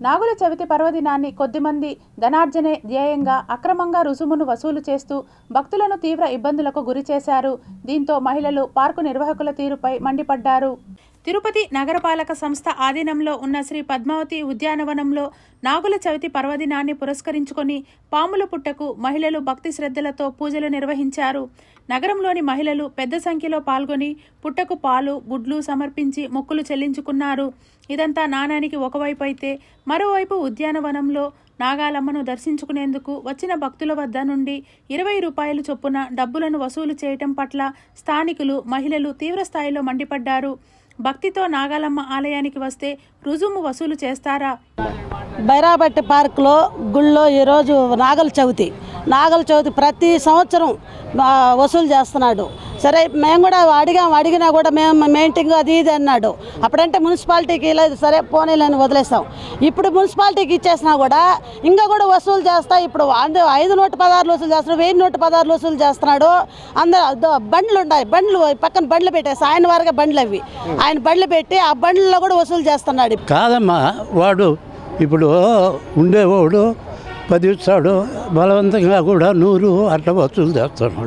నాగుల చవితి పర్వదినాన్ని కొద్దిమంది ధనార్జనే ధ్యేయంగా అక్రమంగా రుసుమును వసూలు చేస్తూ భక్తులను తీవ్ర ఇబ్బందులకు గురి చేశారు దీంతో మహిళలు పార్కు నిర్వాహకుల తీరుపై మండిపడ్డారు. తిరుపతి నగరపాలక సంస్థ ఆధీనంలో ఉన్న శ్రీ పద్మావతి ఉద్యానవనంలో నాగుల చవితి పర్వదినాన్ని పురస్కరించుకొని పాముల పుట్టకు మహిళలు భక్తి శ్రద్ధలతో పూజలు నిర్వహించారు. నగరంలోని మహిళలు పెద్ద సంఖ్యలో పాల్గొని పుట్టకు పాలు గుడ్లు సమర్పించి మొక్కులు చెల్లించుకున్నారు. ఇదంతా నాణానికి ఒకవైపు అయితే మరోవైపు ఉద్యానవనంలో నాగాలమ్మను దర్శించుకునేందుకు వచ్చిన భక్తుల వద్ద నుండి ఇరవై రూపాయలు చొప్పున డబ్బులను వసూలు చేయటం పట్ల స్థానికులు మహిళలు తీవ్రస్థాయిలో మండిపడ్డారు. భక్తితో నాగాలమ్మ ఆలయానికి వస్తే రుజుము వసూలు చేస్తారా? బైరాబట్టి పార్క్లో గుళ్ళో ఈరోజు నాగల చవితి. నాగల చవితి ప్రతి సంవత్సరం వసూలు చేస్తున్నాడు. సరే మేము కూడా అడిగాం అడిగినా కూడా మేము మెయింటింగ్ అది ఇది అన్నాడు. అప్పుడంటే మున్సిపాలిటీకి లేదు సరే పోనీలని వదిలేస్తాం. ఇప్పుడు మున్సిపాలిటీకి ఇచ్చేసినా కూడా ఇంకా కూడా వసూలు చేస్తా ఇప్పుడు అందు ఐదు నూట పదహారులు వసూలు చేస్తున్నాడు వెయ్యి నూట పదహారులు వసూలు చేస్తున్నాడు. అందరూ బండ్లు ఉన్నాయి బండ్లు పక్కన బండ్లు పెట్టేసి ఆయన వారిగా బండ్లు అవి. ఆయన బండ్లు పెట్టి ఆ బండ్లలో కూడా వసూలు చేస్తున్నాడు. కాదమ్మా వాడు ఇప్పుడు ఉండేవాడు పది ఇస్తాడు బలవంతంగా కూడా నూరు అట్లా వసూలు చేస్తున్నాడు.